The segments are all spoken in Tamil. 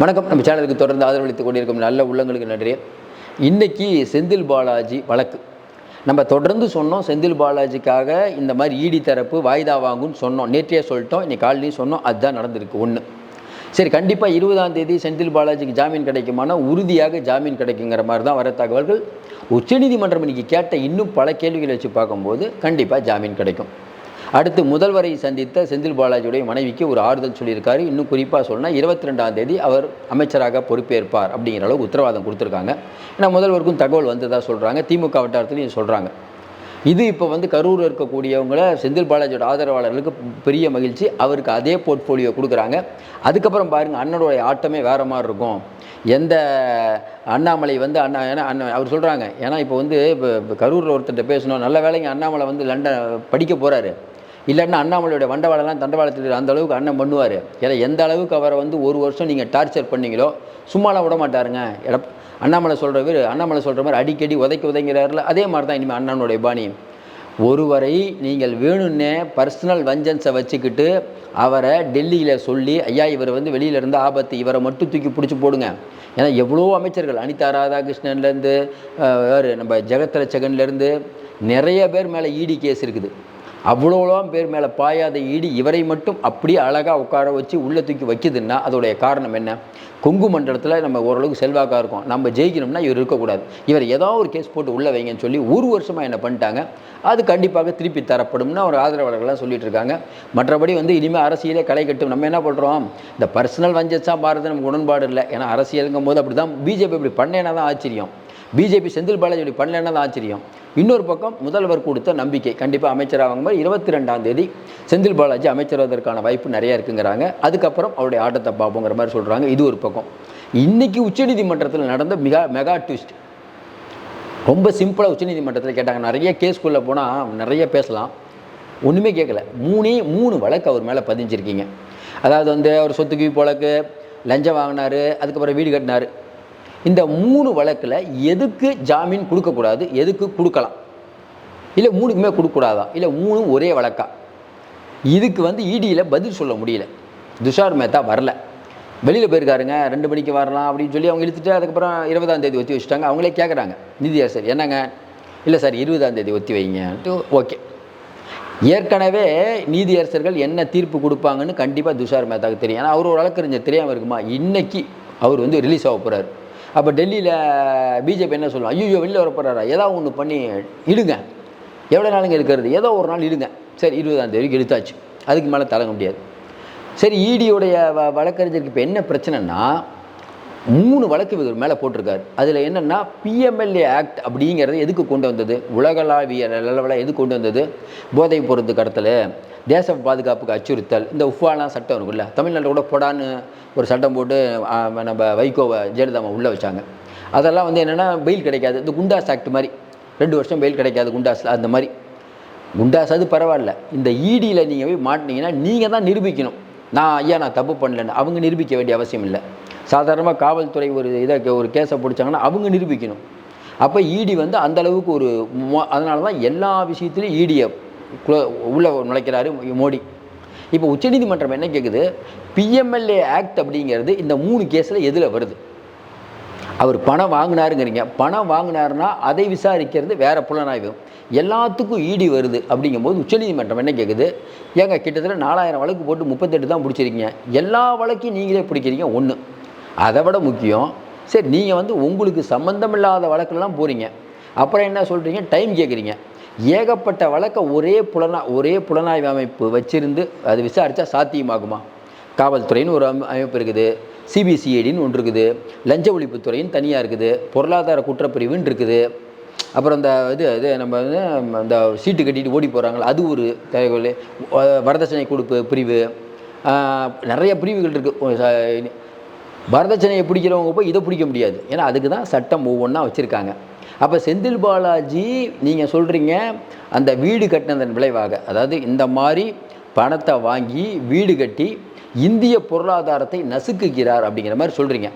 வணக்கம். நம்ம சேனலுக்கு தொடர்ந்து ஆதரவளித்துக் கொண்டிருக்கும் நல்ல உள்ளங்களுக்கு நன்றி. இன்னைக்கு செந்தில் பாலாஜி வழக்கு. நம்ம தொடர்ந்து சொன்னோம் செந்தில் பாலாஜிக்காக இந்த மாதிரி ஈடி தரப்பு வாய்தா வாங்குன்னு சொன்னோம். நேற்றையே சொல்லிட்டோம் இன்னைக்கு காலையிலையும் சொன்னோம் அதுதான் நடந்திருக்கு ஒன்று சரி கண்டிப்பாக இருபதாம் தேதி செந்தில் பாலாஜிக்கு ஜாமீன் கிடைக்குமானா உறுதியாக ஜாமீன் கிடைக்குங்கிற மாதிரி தான் வர தகவல்கள். உச்சநீதிமன்றம் இன்னைக்கு கேட்ட இன்னும் பல கேள்விகளை வச்சு பார்க்கும்போது கண்டிப்பாக ஜாமீன் கிடைக்கும். அடுத்து முதல்வரை சந்தித்த செந்தில் பாலாஜியுடைய மனைவிக்கு ஒரு ஆறுதல் சொல்லியிருக்காரு. இன்னும் குறிப்பாக சொன்னால் இருபத்தி ரெண்டாம் தேதி அவர் அமைச்சராக பொறுப்பேற்பார் அப்படிங்கிற அளவுக்கு உத்தரவாதம் கொடுத்துருக்காங்க. ஏன்னா முதல்வருக்கும் தகவல் வந்ததாக சொல்கிறாங்க திமுக வட்டாரத்துலையும் சொல்கிறாங்க இது இப்போ வந்து கரூர் இருக்கக்கூடியவங்கள செந்தில் பாலாஜியோட ஆதரவாளர்களுக்கு பெரிய மகிழ்ச்சி. அவருக்கு அதே போர்ட்ஃபோலியோ கொடுக்குறாங்க. அதுக்கப்புறம் பாருங்கள் அண்ணனுடைய ஆட்டமே வேறு மாதிரி இருக்கும். எந்த அண்ணாமலை வந்து அண்ணா ஏன்னா அண்ணன் அவர் சொல்கிறாங்க ஏன்னா இப்போ வந்து இப்போ கரூரில் ஒருத்தர்கிட்ட பேசணும். நல்ல வேலைங்க அண்ணாமலை வந்து லண்டன் படிக்க போகிறாரு இல்லைன்னா அண்ணாமலையோட வண்டவாளெல்லாம் தண்டவாளத்தில் அந்த அளவுக்கு அண்ணன் பண்ணுவார். ஏன்னா எந்த அளவுக்கு அவரை வந்து ஒரு வருஷம் நீங்கள் டார்ச்சர் பண்ணீங்களோ சும்மாலாம் விட மாட்டாருங்க. எடப் அண்ணாமலை சொல்கிறவர் அண்ணாமலை சொல்கிற மாதிரி அடிக்கடி உதைக்க உதைங்கிறாருல அதே மாதிரி தான் இனிமேல் அண்ணனுடைய பாணி ஒருவரை நீங்கள் வேணும்னே பர்சனல் வஞ்சன்ஸை வச்சுக்கிட்டு அவரை டெல்லியில் சொல்லி ஐயா இவர் வந்து வெளியில் இருந்து ஆபத்து இவரை மட்டும் தூக்கி பிடிச்சி போடுங்க. ஏன்னா எவ்வளோ அமைச்சர்கள் அனிதா ராதாகிருஷ்ணன்லேருந்து யார் நம்ம ஜெகத்ரட்சகன்லேருந்து நிறைய பேர் மேலே இடி கேஸ் இருக்குது. அவ்வளோலாம் பேர் மேலே பாயாத ஈடி இவரை மட்டும் அப்படியே அழகாக உட்கார வச்சு உள்ளே தூக்கி வைக்குதுன்னா அதோடைய காரணம் என்ன? கொங்கு மண்டலத்தில் நம்ம ஓரளவுக்கு செல்வாக்காக இருக்கும். நம்ம ஜெயிக்கணும்னா இவர் இருக்கக்கூடாது. இவர் ஏதாவது ஒரு கேஸ் போட்டு உள்ளே வைங்கன்னு சொல்லி ஒரு வருஷமாக என்ன பண்ணிட்டாங்க. அது கண்டிப்பாக திருப்பி தரப்படும்னு அவர் ஆதரவாளர்கள்லாம் சொல்லிட்டு இருக்காங்க. மற்றபடி வந்து இனிமேல் அரசியலே களை கட்டும். நம்ம என்ன பண்ணுறோம் இந்த பர்சனல் வஞ்சச்சா மாறுறது நமக்கு உடன்பாடு இல்லை. ஏன்னா அரசியலுங்கும் போது அப்படி தான் பிஜேபி இப்படி பண்ணேன்னா தான் ஆச்சரியம். பிஜேபி செந்தில் பாலாஜி இப்படி பண்ணலன்னா தான் ஆச்சரியம். இன்னொரு பக்கம் முதல்வர் கொடுத்த நம்பிக்கை கண்டிப்பாக அமைச்சராகும் போது இருபத்தி ரெண்டாம் தேதி செந்தில் பாலாஜி அமைச்சராவதற்கான வாய்ப்பு நிறையா இருக்குங்கிறாங்க. அதுக்கப்புறம் அவருடைய ஆட்டத்தை பார்ப்போங்கிற மாதிரி சொல்கிறாங்க இது ஒரு பக்கம். இன்னைக்கு உச்சநீதிமன்றத்தில் நடந்த மிக மெகா ட்விஸ்ட். ரொம்ப சிம்பிளாக உச்சநீதிமன்றத்தில் கேட்டாங்க. நிறைய கேஸ்குள்ளே போனால் நிறைய பேசலாம். ஒன்றுமே கேட்கல மூணே மூணு வழக்கு அவர் மேலே பதிஞ்சிருக்கீங்க. அதாவது வந்து அவர் சொத்துக்கு போலக்கு லஞ்சம் வாங்கினார் அதுக்கப்புறம் வீடு கட்டினார். இந்த மூணு வழக்கில் எதுக்கு ஜாமீன் கொடுக்கக்கூடாது எதுக்கு கொடுக்கலாம்? இல்லை மூணுக்குமே கொடுக்கக்கூடாதா? இல்லை மூணும் ஒரே வழக்கா? இதுக்கு வந்து இடியில் பதில் சொல்ல முடியல. துஷார் மேத்தா வரல. வெளியில் போயிருக்காருங்க ரெண்டு மணிக்கு வரலாம் அப்படின்னு சொல்லி அவங்க இழுத்துட்டு அதுக்கப்புறம் இருபதாம் தேதி ஒத்தி வச்சுட்டாங்க. அவங்களே கேட்குறாங்க நிதியரசர் என்னங்க? இல்லை சார் இருபதாம் தேதி ஒத்தி வைங்கன்ட்டு ஓகே. ஏற்கனவே நீதியரசர்கள் என்ன தீர்ப்பு கொடுப்பாங்கன்னு கண்டிப்பாக துஷார் மேத்தாவுக்கு தெரியும். ஏன்னா அவர் ஒரு வழக்கறிஞர் தெரியாமல் இருக்குமா? இன்னைக்கு அவர் வந்து ரிலீஸ் ஆக போகிறாரு அப்போ டெல்லியில் பிஜேபி என்ன சொல்லுவாங்க? ஐயோ வெளியில் வர ஏதாவது ஒன்று பண்ணி இடுங்க. எவ்வளோ நாளுங்க இருக்கிறது? ஏதோ ஒரு நாள் இடுங்க. சரி இருபதாம் தேதிக்கு எடுத்தாச்சு அதுக்கு மேலே தலங்க முடியாது. சரி ஈடியோடைய வ வழக்கறிஞருக்கு இப்போ என்ன பிரச்சனைனா மூணு வழக்கு இவர் மேலே போட்டிருக்காரு. அதில் என்னென்னா பிஎம்எல்ஏ ஆக்ட் அப்படிங்கிறது எதுக்கு கொண்டு வந்தது? உலகளாவிய அளவில் எது கொண்டு வந்தது? போதைப் பொருத்து கடத்தல் தேச பாதுகாப்புக்கு அச்சுறுத்தல் இந்த உஃபாலாம் சட்டம் இருக்குல்ல தமிழ்நாட்டில் கூட பொடான்னு ஒரு சட்டம் போட்டு நம்ம வைகோவை ஜெயலலிதாவை உள்ளே வச்சாங்க. அதெல்லாம் வந்து என்னென்னா பெயில் கிடைக்காது. இந்த குண்டாஸ் ஆக்ட் மாதிரி ரெண்டு வருஷம் பெயில் கிடைக்காது குண்டாஸில் அந்த மாதிரி. குண்டாஸ் அது பரவாயில்ல. இந்த ஈடியில் நீங்கள் போய் மாட்டினீங்கன்னா நீங்கள் தான் நிரூபிக்கணும். நான் ஐயா நான் தப்பு பண்ணலன்னு. அவங்க நிரூபிக்க வேண்டிய அவசியம் இல்லை. சாதாரணமாக காவல்துறை ஒரு இதை ஒரு கேஸை பிடிச்சாங்கன்னா அவங்க நிரூபிக்கணும். அப்போ ஈடி வந்து அந்த அளவுக்கு ஒரு அதனால தான் எல்லா விஷயத்துலையும் ஈடியை உள்ளே நுழைக்கிறாரு மோடி. இப்போ உச்சநீதிமன்றம் என்ன கேட்குது பிஎம்எல்ஏ ஆக்ட் அப்படிங்கிறது இந்த மூணு கேஸில் எதில் வருது? அவர் பணம் வாங்கினாருங்கிறீங்க. பணம் வாங்கினாருன்னா அதை விசாரிக்கிறது வேறு புலனாய்வு. எல்லாத்துக்கும் ஈடி வருது அப்படிங்கும்போது உச்சநீதிமன்றம் என்ன கேட்குது ஏங்க கிட்டத்தட்ட நாலாயிரம் வழக்கு போட்டு முப்பத்தெட்டு தான் பிடிச்சிருக்கீங்க. எல்லா வழக்கையும் நீங்களே பிடிக்கிறீங்க ஒன்று அதை விட முக்கியம் சரி நீங்கள் வந்து உங்களுக்கு சம்மந்தமில்லாத வழக்கெல்லாம் போகிறீங்க அப்புறம் என்ன சொல்கிறீங்க டைம் கேட்குறீங்க ஏகப்பட்ட வழக்கை ஒரே புலனா ஒரே புலனாய்வு அமைப்பு வச்சிருந்து அது விசாரித்தா சாத்தியமாகுமா? காவல்துறைன்னு ஒரு அமை- அமைப்பு இருக்குது. சிபிசிஐடின்னு ஒன்று இருக்குது. லஞ்ச ஒழிப்புத்துறைன்னு தனியாக இருக்குது. பொருளாதார குற்றப்பிரிவுன்னு இருக்குது. அப்புறம் இந்த இது இது நம்ம வந்து அந்த சீட்டு கட்டிட்டு ஓடி போகிறாங்களா அது ஒரு தகவல். வரதட்சணை கொடுப்பு பிரிவு. நிறைய பிரிவுகள் இருக்குது வரதட்சணையை பிடிக்கிறவங்க போய் இதை பிடிக்க முடியாது. ஏன்னா அதுக்கு தான் சட்டம் ஒவ்வொன்றா வச்சுருக்காங்க. அப்போ செந்தில் பாலாஜி நீங்கள் சொல்கிறீங்க அந்த வீடு கட்டினதன் விளைவாக அதாவது இந்த மாதிரி பணத்தை வாங்கி வீடு கட்டி இந்திய பொருளாதாரத்தை நசுக்குகிறார் அப்படிங்கிற மாதிரி சொல்கிறீங்க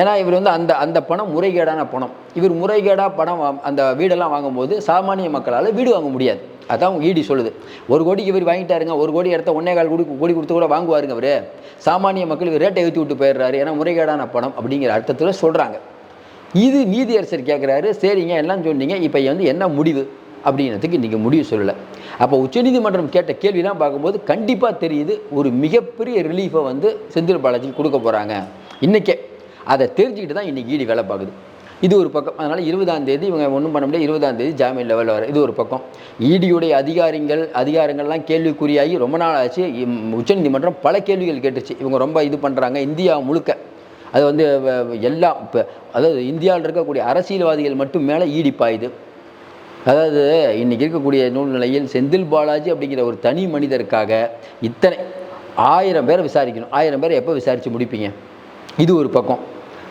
ஏன்னா இவர் வந்து அந்த அந்த பணம் முறைகேடான பணம். இவர் முறைகேடாக பணம் அந்த வீடெல்லாம் வாங்கும்போது சாமானிய மக்களால் வீடு வாங்க முடியாது. அதான் ஈடி சொல்லுது. ஒரு கோடிக்கு இவர் வாங்கிட்டாருங்க ஒரு கோடி இடத்த ஒன்னே கால் கோடி கோடி கொடுத்து கூட வாங்குவாருங்க அவர். சாமானிய மக்கள் இவர் ரேட்டை ஏற்றி விட்டு போயிடுறாரு ஏன்னா முறைகேடான பணம் அப்படிங்கிற அர்த்தத்தில் சொல்கிறாங்க இது நீதியரசர் கேட்குறாரு சரிங்க எல்லாம் சொன்னீங்க இப்போ வந்து என்ன முடிவு அப்படிங்கிறதுக்கு இன்றைக்கி முடிவு சொல்லலை. அப்போ உச்சநீதிமன்றம் கேட்ட கேள்விலாம் பார்க்கும்போது கண்டிப்பாக தெரியுது ஒரு மிகப்பெரிய ரிலீஃபை வந்து செந்தில் பாலாஜி கொடுக்க போகிறாங்க இன்றைக்கே அதை தெரிஞ்சுக்கிட்டு தான் இன்றைக்கி ஈடி வேலை பார்க்குது. இது ஒரு பக்கம். அதனால் இருபதாம் தேதி இவங்க ஒன்றும் பண்ண முடியாது இருபதாம் தேதி ஜாமீன் லெவலில் வர இது ஒரு பக்கம். ஈடியுடைய அதிகாரிகள் அதிகாரங்கள்லாம் கேள்விக்குறியாகி ரொம்ப நாள் ஆச்சு. உச்சநீதிமன்றம் பல கேள்விகள் கேட்டுச்சு. இவங்க ரொம்ப இது பண்ணுறாங்க இந்தியா முழுக்க. அது வந்து வ- எல்லாம் இப்போ அதாவது இந்தியாவில் இருக்கக்கூடிய அரசியல்வாதிகள் மட்டும் மேலே ஈடிப்பாயுது அதாவது இன்றைக்கி இருக்கக்கூடிய நூல்நிலையில் செந்தில் பாலாஜி அப்படிங்கிற ஒரு தனி மனிதருக்காக இத்தனை ஆயிரம் பேரை விசாரிக்கணும். ஆயிரம் பேரை எப்போ விசாரித்து முடிப்பீங்க? இது ஒரு பக்கம்.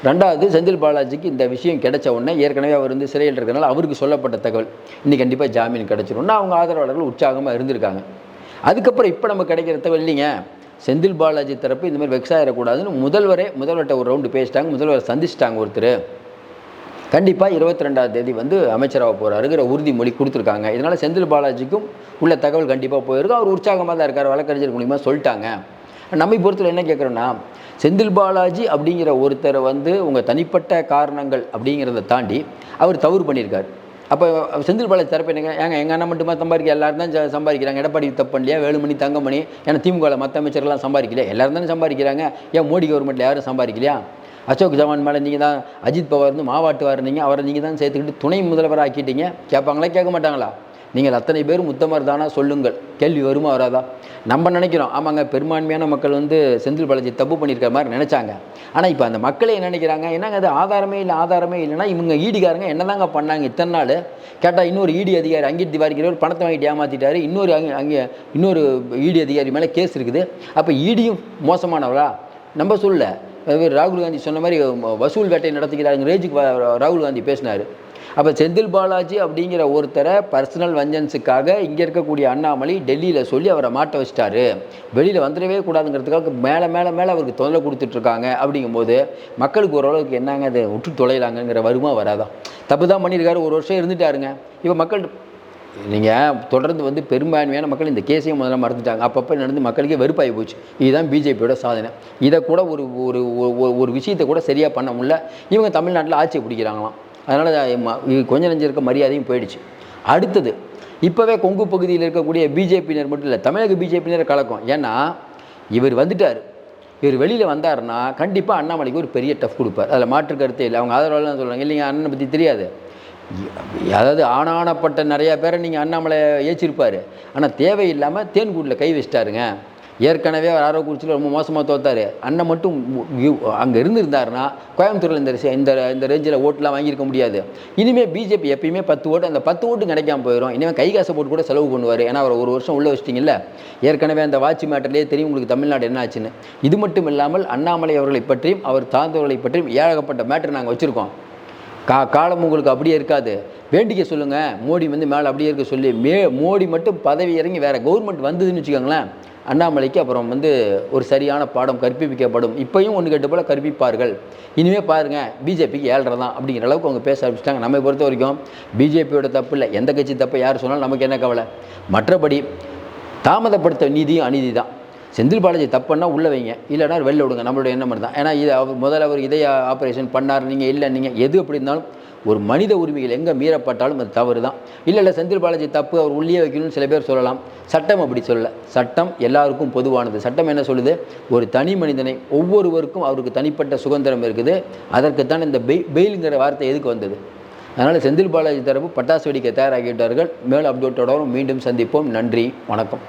ரெண்டாவது செந்தில் பாலாஜிக்கு இந்த விஷயம் கிடைச்ச உடனே ஏற்கனவே அவர் வந்து சிறையில் இருக்கிறனால அவருக்கு சொல்லப்பட்ட தகவல் இன்னைக்கு கண்டிப்பாக ஜாமீன் கிடைச்சிரும்னா அவங்க ஆதரவாளர்கள் உற்சாகமாக இருந்திருக்காங்க. அதுக்கப்புறம் இப்போ நம்ம கிடைக்கிற தகவல் இல்லைங்க. செந்தில் பாலாஜி தரப்பு இந்த மாதிரி வெக்ஸ் ஆகிடக்கூடாதுன்னு முதல்வரே முதல்வர்கிட்ட ஒரு ரவுண்டு பேசிட்டாங்க முதல்வர் சந்திச்சிட்டாங்க ஒருத்தர். கண்டிப்பாக இருபத்தி ரெண்டாம் தேதி வந்து அமைச்சராக போகிறாருங்கிற உறுதிமொழி கொடுத்துருக்காங்க. இதனால் செந்தில் பாலாஜிக்கும் உள்ள தகவல் கண்டிப்பாக போயிருக்கும். அவர் உற்சாகமாக தான் இருக்கார். வழக்கறிஞர் மூலிமா சொல்லிட்டாங்க. நம்மை பொறுத்தவரை என்ன கேட்குறோன்னா செந்தில் பாலாஜி அப்படிங்கிற ஒருத்தரை வந்து உங்கள் தனிப்பட்ட காரணங்கள் அப்படிங்கிறத தாண்டி அவர் தவறு பண்ணியிருக்கார். அப்போ செந்தில் பாலாஜி தரப்பு என்னங்க ஏங்க எங்கள் அண்ணன் மட்டுமா சம்பாதிக்க எல்லாரும் தான் சம்பாதிக்கிறாங்க எடப்பாடி தப்பு பண்ணலையா வேலுமணி தங்கமணி ஏன்னா திமுகவில் மற்ற அமைச்சர்லாம் சம்பாதிக்கலையா எல்லாரும் தானே சம்பாதிக்கிறாங்க ஏன் மோடி கவர்மெண்ட்டில் யாரும் சம்பாதிக்கலையா? அசோக் ஜவான் மேலே நீங்கள் தான் அஜித் பவார் வந்து மாவாட்டுவார் இருந்தீங்க அவரை நீங்கள் தான் சேர்த்துக்கிட்டு துணை முதல்வராக ஆக்கிட்டீங்க கேட்பாங்களா கேட்க மாட்டாங்களா? நீங்கள் அத்தனை பேரும் முத்தமர் தானா சொல்லுங்கள். கேள்வி வருமா வராதா? நம்ம நினைக்கிறோம் ஆமாங்க பெரும்பான்மையான மக்கள் வந்து செந்தில் பாலாஜி தப்பு பண்ணியிருக்கிற மாதிரி நினச்சாங்க. ஆனால் இப்போ அந்த மக்களே என்ன நினைக்கிறாங்க? என்னங்க அது ஆதாரமே இல்லை ஆதாரமே இல்லைன்னா இவங்க ஈடிக்காரங்க என்னதாங்க பண்ணாங்க இத்தனை நாள்? கேட்டால் இன்னொரு ஈடி அதிகாரி அங்கிட் திவாரிக்கிறவர் பணத்தை வாங்கிட்டு ஏமாற்றிட்டாரு இன்னொரு அங்கே அங்கே இன்னொரு ஈடி அதிகாரி மேலே கேஸ் இருக்குது. அப்போ ஈடியும் மோசமானவரா நம்ம சொல்ல ராகுல் காந்தி சொன்ன மாதிரி வசூல் வேட்டை நடத்துகிறாருங்க ரேஜுக்கு ராகுல் காந்தி பேசினார். அப்போ செந்தில் பாலாஜி அப்படிங்கிற ஒருத்தரை பர்சனல் வஞ்சன்ஸுக்காக இங்கே இருக்கக்கூடிய அண்ணாமலை டெல்லியில் சொல்லி அவரை மாட்ட வச்சிட்டாரு. வெளியில் வந்துடவே கூடாதுங்கிறதுக்காக மேலே மேலே மேலே அவருக்கு தொந்தரவு கொடுத்துட்ருக்காங்க அப்படிங்கும்போது மக்களுக்கு ஓரளவுக்கு என்னங்க அது விட்டு தொலைலாங்கங்கிற வருமா வராதா? தப்பு தான் பண்ணியிருக்காரு. ஒரு வருஷம் இருந்துட்டாருங்க. இப்போ மக்கள் நீங்கள் தொடர்ந்து வந்து பெரும்பான்மையான மக்கள் இந்த கேஸையும் முதல்ல மறந்துட்டாங்க. அப்பப்போ நடந்து மக்களுக்கே வெறுப்பாகி போச்சு. இதுதான் பிஜேபியோட சாதனை. இதை கூட ஒரு ஒரு ஒரு- ஒரு விஷயத்தை கூட சரியாக பண்ண முடியல. இவங்க தமிழ்நாட்டில் ஆட்சியை பிடிக்கிறாங்களாம். அதனால் கொஞ்சம் நெஞ்சம் இருக்க மரியாதையும் போயிடுச்சு. அடுத்தது இப்போவே கொங்கு பகுதியில் இருக்கக்கூடிய பிஜேபியினர் மட்டும் இல்லை தமிழக பிஜேபியினர் கலக்கம். ஏன்னா இவர் வந்துட்டார். இவர் வெளியில் வந்தாருன்னா கண்டிப்பாக அண்ணாமலைக்கு ஒரு பெரிய டஃப் கொடுப்பார். அதில் மாற்று கருத்தே இல்லை. அவங்க ஆதரவாளர்லாம் சொல்கிறாங்க இல்லைங்க அண்ணனை பற்றி தெரியாது. அதாவது ஆணாணப்பட்ட நிறையா பேரை நீங்கள் அண்ணாமலை ஏச்சிருப்பார். ஆனால் தேவையில்லாமல் தேன்கூட்டில் கை வச்சிட்டாருங்க. ஏற்கனவே அவர் ஆரோக்குறிச்சியில் ரொம்ப மோசமாக தோத்தார். அண்ணன் மட்டும் அங்கே இருந்திருந்தாருன்னா கோயம்புத்தூரில் இந்த இந்த இந்த ரேஞ்சில் ஓட்டுலாம் வாங்கியிருக்க முடியாது. இனிமேல் பிஜேபி எப்பயுமே பத்து ஓட்டு அந்த பத்து ஓட்டு கிடைக்காம போயிடும் இனிமேல் கை காசை போட்டு கூட செலவு பண்ணுவார். ஏன்னா அவர் ஒரு வருஷம் உள்ளே வச்சிட்டிங்கல்ல? ஏற்கனவே அந்த வாட்சி மேட்டர்லேயே தெரியும் உங்களுக்கு தமிழ்நாடு என்ன ஆச்சுன்னு. இது மட்டும் இல்லாமல் அண்ணாமலை அவர்களை பற்றியும் அவர் தாழ்ந்தவர்களை பற்றியும் ஏழகப்பட்ட மேட்டர் நாங்கள் வச்சுருக்கோம். கா காலம் உங்களுக்கு அப்படியே இருக்காது. வேண்டிக்க சொல்லுங்கள் மோடி வந்து மேலே அப்படியே இருக்க சொல்லி மே மோடி மட்டும் பதவி இறங்கி வேறு கவர்மெண்ட் வந்ததுன்னு வச்சுக்கோங்களேன். அண்ணாமலைக்கு அப்புறம் வந்து ஒரு சரியான பாடம் கற்பிக்கப்படும். இப்பையும் ஒன்று கெட்டு போல் கற்பிப்பார்கள். இனிமேல் பாருங்கள் பிஜேபிக்கு ஏழ்ரை தான் அப்படிங்கிற அளவுக்கு அவங்க பேச ஆரம்பிச்சிட்டாங்க. நம்மை பொறுத்த வரைக்கும் பிஜேபியோட தப்பு இல்லை. எந்த கட்சி தப்பு யார் சொன்னாலும் நமக்கு என்ன கவலை? மற்றபடி தாமதப்படுத்த நீதியும் அநீதி தான். செந்தில் பாலாஜி தப்புன்னா உள்ளே வைங்க. இல்லைன்னா வெளில விடுங்க. நம்மளுடைய எண்ணம் தான் ஏன்னா இது அவர் முதல்ல அவர் இதய ஆப்ரேஷன் பண்ணார். நீங்கள் இல்லை நீங்கள் எது அப்படி இருந்தாலும் ஒரு மனித உரிமைகள் எங்கே மீறப்பட்டாலும் அது தவறு தான் இல்லை இல்லை செந்தில் பாலாஜி தப்பு அவர் உள்ளே வைக்கணும்னு சில பேர் சொல்லலாம். சட்டம் அப்படி சொல்லலை. சட்டம் எல்லாருக்கும் பொதுவானது. சட்டம் என்ன சொல்லுது? ஒரு தனி மனிதனை ஒவ்வொருவருக்கும் அவருக்கு தனிப்பட்ட சுதந்திரம் இருக்குது. அதற்குத்தான் இந்த பெய் பெயிலுங்கிற வார்த்தை எதுக்கு வந்தது? அதனால் செந்தில் பாலாஜி தரப்பு பட்டாசு வெடிக்க தயாராகிவிட்டார்கள். மேல் அப்டேட்டோட மீண்டும் சந்திப்போம். நன்றி. வணக்கம்.